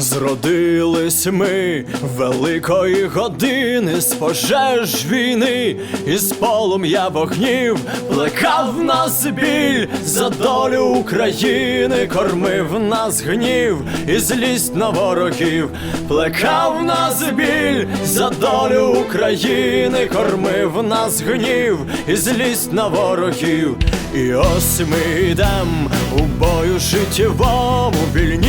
Зродились ми великої години з пожеж війни, із полум'я вогнів плекав нас біль за долю України, кормив нас гнів і злість на ворогів, плекав нас біль за долю України, кормив нас гнів і злість на ворогів. І ось ми йдем у бою життєвому вільні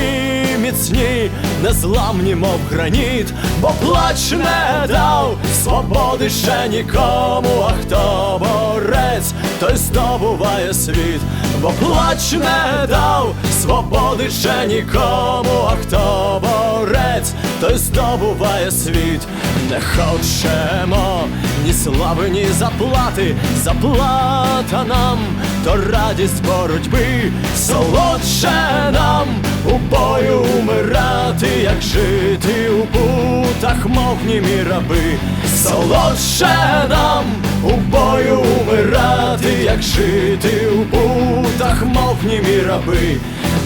міцні, незламні, мов граніт, бо плач не дав. Свободи ще нікому, а хто борець, той здобуває світ, бо плач не дав свободи ще нікому, а хто борець, той здобуває світ, не хочемо ні слави, ні заплати, заплата нам, то радість боротьби, солодше бою умирати, як жити у путах, мов німі раби, солодше нам у бою умирати, як жити у путах, мов німі раби.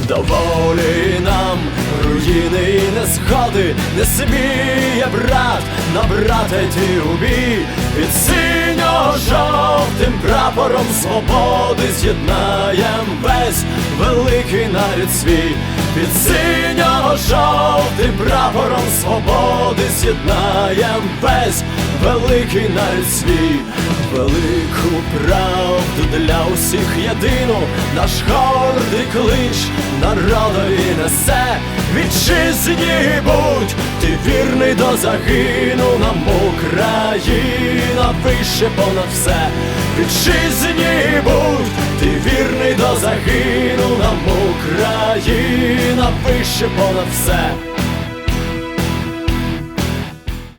Доволі нам руїни і незгоди не сміє брат на брата йти у бій під синьо-жовтим прапором свободи з'єднаєм весь великий нарід свій. Під синьо-жовтим прапором свободи з'єднаєм весь великий нарід свій. Велику правду для усіх єдину наш гордий клич народові несе. Вітчизні будь ти вірний до загину нам Україна вище понад все вітчизні будь ти вірний до загину нам Україна вище понад все